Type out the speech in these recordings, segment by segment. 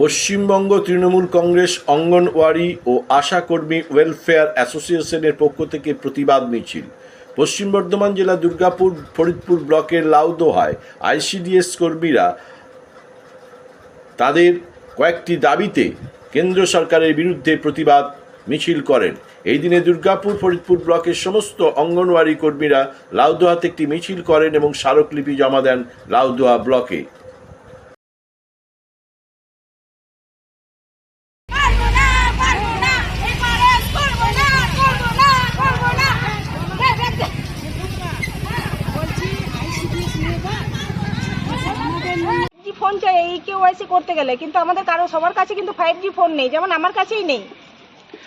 পশ্চিমবঙ্গ তৃণমূল কংগ্রেস, অঙ্গনওয়াড়ি ও আশা কর্মী ওয়েলফেয়ার অ্যাসোসিয়েশনের পক্ষ থেকে প্রতিবাদ মিছিল। পশ্চিম বর্ধমান জেলা দুর্গাপুর, ফরিদপুর ব্লকের লাউদোহায় আইসিডিএস কর্মীরা তাদের কয়েকটি দাবিতে কেন্দ্র সরকারের বিরুদ্ধে প্রতিবাদ মিছিল করেন। এই দিনে দুর্গাপুর, ফরিদপুর ব্লকের সমস্ত অঙ্গনওয়াড়ি কর্মীরা লাউদোহাতে একটি মিছিল করেন এবং স্মারকলিপি জমা দেন লাউদোহা ব্লকে। জি ফোন চাই এই কেওয়াইসি করতে গেলে কিন্তু আমাদের কারও সবার কাছে কিন্তু ফাইভ জি ফোন নেই যেমন আমার কাছেই নেই।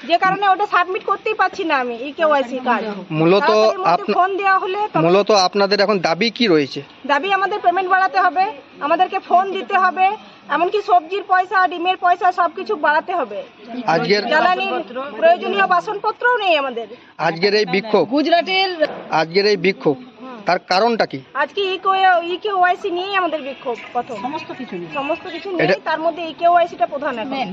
যে কারণে ওটা সাবমিট করতেই পারছি না আমি এই কেওয়াইসি কাজ। মূলত ফোন দেওয়া হলে মূলত আপনাদের এখন দাবি কি রয়েছে? দাবি আমাদের পেমেন্ট বাড়াতে হবে আমাদেরকে ফোন দিতে হবে এমনকি সবজির পয়সা ডিমের পয়সা সবকিছু বাড়াতে হবে। আজকের জ্বালানির প্রয়োজনীয় বাসনপত্রও নেই আমাদের। আজকের এই বিক্ষোভ গুজরাটের আজকের এই বিক্ষোভ তার কারণটা কি? আজকে ই কেওয়াইসি নিয়েই আমাদের বিক্ষোভ প্রথম। সমস্ত কিছু সমস্ত কিছু নিয়ে তার মধ্যে ই কেওয়াইসিটা প্রধান এখন।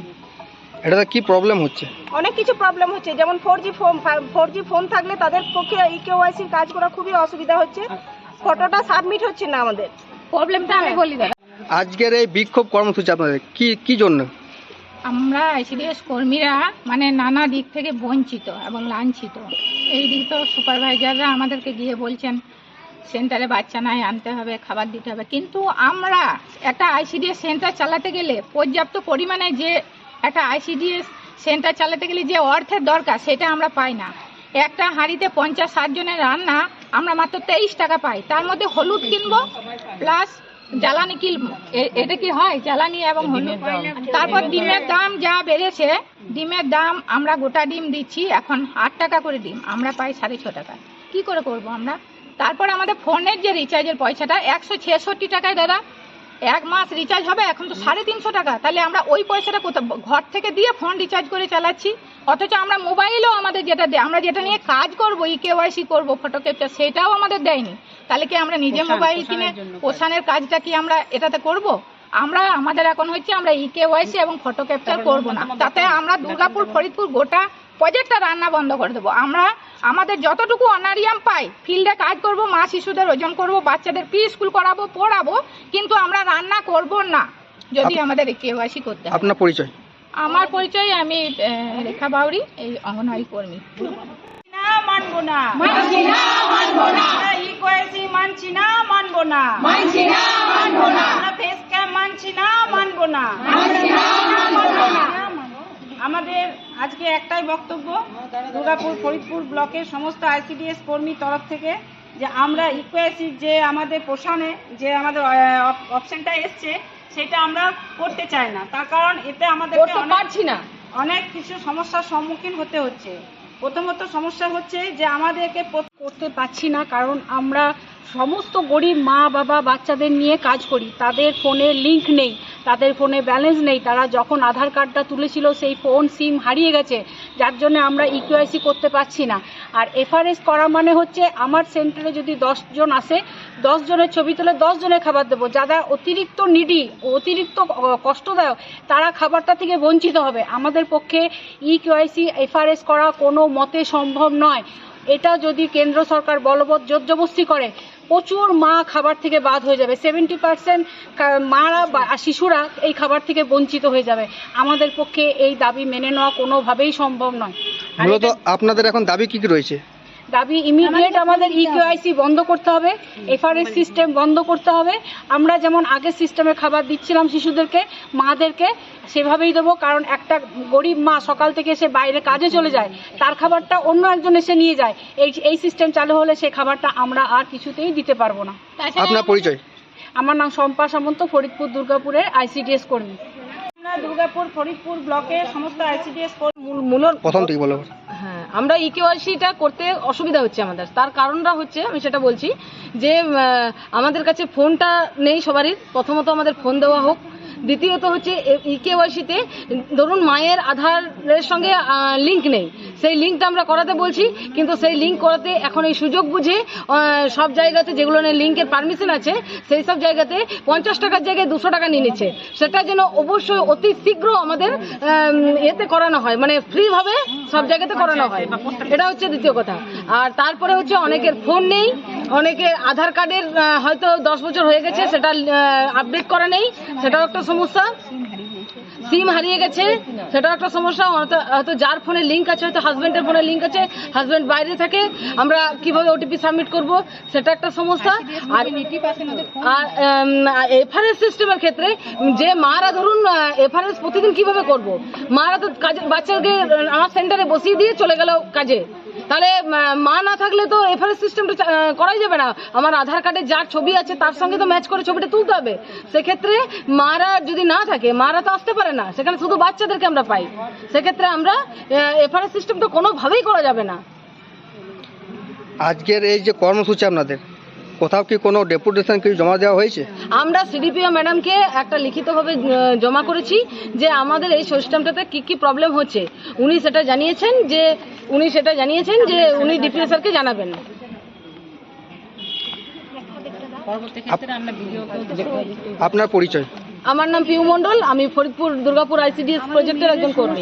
এটাতে কি প্রবলেম হচ্ছে? অনেক কিছু প্রবলেম হচ্ছে যেমন four G phone four G phone থাকলে তাদের পক্ষে ই কেওয়াইসির কাজ করা খুবই অসুবিধা হচ্ছে। ফটোটা সাবমিট হচ্ছে না আমাদের। প্রবলেমটা আমি বলি দাদা। আজকের এই বিক্ষোভ কর্মসূচি আপনাদের কি কি জন্য? আমরা আইসিডিএস কর্মীরা মানে নানা দিক থেকে বঞ্চিত এবং লাঞ্ছিত। এই দিক তো সুপারভাইজাররা আমাদেরকে গিয়ে বলছেন সেন্টারে বাচ্চা নাই আনতে হবে খাবার দিতে হবে। কিন্তু আমরা একটা আইসিডিএস সেন্টার চালাতে গেলে পর্যাপ্ত পরিমাণে যে একটা আইসিডিএস সেন্টার চালাতে গেলে যে অর্থের দরকার সেটা আমরা পাই না। একটা হাঁড়িতে পঞ্চাশ ষাট জনের রান্না আমরা মাত্র তেইশ টাকা পাই। তার মধ্যে হলুদ কিনবো প্লাস জ্বালানি কিনবো এটা কি হয়? জ্বালানি এবং হলুদ। তারপর ডিমের দাম যা বেড়েছে ডিমের দাম আমরা গোটা ডিম দিচ্ছি এখন আট টাকা করে ডিম আমরা পাই সাড়ে ছ টাকা। কি করে করব আমরা? তারপর আমাদের ফোনের যে রিচার্জের পয়সাটা একশো ছেষট্টি টাকায় দাদা এক মাস রিচার্জ হবে এখন তো সাড়ে তিনশো টাকা। তাহলে আমরা ওই পয়সাটা কোথাও ঘর থেকে দিয়ে ফোন রিচার্জ করে চালাচ্ছি। অথচ আমরা মোবাইলও আমাদের যেটা দেয় আমরা যেটা নিয়ে কাজ করব ই কেওয়াইসি করব ফটো ক্যাপচার সেটাও আমাদের দেয়নি। তাহলে কি আমরা নিজে মোবাইল কিনে পোষানের কাজটা কি আমরা এটাতে করব? আমরা আমাদের এখন হচ্ছে আমরা ই কেওয়াইসি এবং ফটো ক্যাপচার করব না। তাতে আমরা দুর্গাপুর ফরিদপুর গোটা প্রজেক্টটা রান্না বন্ধ করে দেবো। আমরা আমাদের যতটুকু অনারিয়াম পাই ফিল্ডে কাজ করব মা শিশুদের ওজন করব বাচ্চাদের প্রি স্কুল করাবো পড়াবো কিন্তু আমরা রান্না করব না যদি আমাদের কেওয়াইসি করতে হয়। আপনার পরিচয়? আমার পরিচয় আমি রেখা বাউরি এই অঙ্গনওয়াড়ি কর্মী। না মানবো না। মানছি না মানবো না। মানছি না মানবো না। মানছি না মানবো না। ফেস ক্যাম মানছি না মানবো না। মানছি না মানবো না আমাদের আজকে একটাই বক্তব্য দুর্গাপুর ফরিদপুর ব্লকের সমস্ত আইসিডিএস কর্মী তরফ থেকে যে আমরা ইকুয়াসির যে আমাদের পোষণে যে আমাদের অপশনটা এসছে সেটা আমরা করতে চাই না। তার কারণ এতে আমাদের পারছি না। অনেক কিছু সমস্যার সম্মুখীন হতে হচ্ছে। প্রথমত সমস্যা হচ্ছে যে আমাদেরকে করতে পারছি না কারণ আমরা সমস্ত গরিব মা, বাবা, বাচ্চাদের নিয়ে কাজ করি। তাদের ফোনে লিংক নেই, তাদের ফোনে ব্যালেন্স নেই। তারা যখন আধার কার্ডটা তুলেছিল, সেই ফোন সিম হারিয়ে গেছে। যার জন্য আমরা ইকিউআইসি করতে পারছি না। আর এফআরএস করা মানে হচ্ছে আমার সেন্টারে যদি দশ জন আসে, দশ জনের ছবি তুলে দশ জনের খাবার দেবো। যারা অতিরিক্ত নিডি অতিরিক্ত কষ্টদায়ক, তারা খাবারটা থেকে বঞ্চিত হবে। আমাদের পক্ষে ই কেওয়াইসি এফআরএস করা কোনো মতে সম্ভব নয়। এটা যদি কেন্দ্র সরকার বলবৎ জোরজবস্তি করে প্রচুর মা খাবার থেকে বাদ হয়ে যাবে। সেভেন্টি পার্সেন্ট মারা বা শিশুরা এই খাবার থেকে বঞ্চিত হয়ে যাবে। আমাদের পক্ষে এই দাবি মেনে নেওয়া কোনোভাবেই সম্ভব নয়। মূলত আপনাদের এখন দাবি কি কি রয়েছে? দাবি ইমিডিয়েট আমাদের ইকেআইসি বন্ধ করতে হবে এফআরএস সিস্টেম বন্ধ করতে হবে। আমরা যেমন আগের সিস্টেমে খাবার দিচ্ছিলাম শিশুদেরকে মাদেরকে সেভাবেই দেবো কারণ একটা গরিব মা সকাল থেকে এসে বাইরে কাজে চলে যায় তার খাবারটা অন্য একজন এসে নিয়ে যায়। এই এই সিস্টেম চালু হলে সেই খাবারটা আমরা আর কিছুতেই দিতে পারব না। আপনার পরিচয়? আমার নাম শম্পা সামন্ত ফরিদপুর দুর্গাপুরের আইসিডিএস কর্মী। আমরা দুর্গাপুর ফরিদপুর ব্লকের সমস্ত আইসিডিএস প্রথম থেকে বলো। আমরা ইকেওয়াইসিটা করতে অসুবিধা হচ্ছে আমাদের। তার কারণটা হচ্ছে, আমি সেটা বলছি যে আমাদের কাছে ফোনটা নেই সবারই। প্রথমত আমাদের ফোন দেওয়া হোক দ্বিতীয়ত হচ্ছে ই কেওয়াইসিতে ধরুন মায়ের আধারের সঙ্গে লিঙ্ক নেই। সেই লিঙ্কটা আমরা করাতে বলছি কিন্তু সেই লিঙ্ক করাতে এখন এই সুযোগ বুঝে সব জায়গাতে যেগুলো লিঙ্কের পারমিশন আছে সেই সব জায়গাতে পঞ্চাশ টাকার জায়গায় দুশো টাকা নিয়ে নিচ্ছে। সেটা যেন অবশ্যই অতি শীঘ্র আমাদের আম, এতে করানো হয় মানে ফ্রিভাবে সব জায়গাতে করানো হয়। এটা হচ্ছে দ্বিতীয় কথা। আর তারপরে হচ্ছে অনেকের ফোন নেই অনেকের আধার কার্ডের হয়তো দশ বছর হয়ে গেছে, সেটা আপডেট করা নেই, সেটাও একটা সমস্যা। সিম হারিয়ে গেছে, সেটাও একটা সমস্যা। হয়তো যার ফোনে লিঙ্ক আছে, হয়তো হাজব্যান্ডের ফোনে লিঙ্ক আছে হাজব্যান্ড বাইরে থাকে, আমরা কীভাবে ওটিপি সাবমিট করব, সেটা একটা সমস্যা। আর আর এফআরএস সিস্টেমের ক্ষেত্রে, যে মারা ধরুন এফআরএস প্রতিদিন কীভাবে করব? মারা তো কাজে, বাচ্চাকে আমার সেন্টারে বসিয়ে দিয়ে চলে গেল কাজে। তাহলে মা না থাকলে তো রেফারেন্স সিস্টেমটা করাই যাবে না। আমার আধার কার্ডে যার ছবি আছে, তার সঙ্গে তো ম্যাচ করে ছবিটা তুলতে হবে। সেক্ষেত্রে মারা যদি না থাকে, মারা তো আসতে পারে না। সেখানে শুধু বাচ্চাদেরকে আমরা পাই। সেক্ষেত্রে আমরা এফারেস সিস্টেম তো কোনোভাবেই করা যাবে না। আজকের এই যে কর্মসূচি আপনাদের কোথাও কি কোনো ডেপুটেশন কিছু জমা দেওয়া হয়েছে? আমরা সিডিপিও ম্যাডামকে একটা লিখিতভাবে জমা করেছি যে আমাদের এই সিস্টেমটাতে কি কি প্রবলেম হচ্ছে। উনি সেটা জানিয়েছেন যে উনি সেটা জানিয়েছেন যে উনি ডিপিও স্যারকে জানাবেন। আপনার পরিচয়? আমার নাম পিউ মণ্ডল আমি ফরিদপুর দুর্গাপুর আইসিডিএস প্রজেক্টের একজন কর্মী।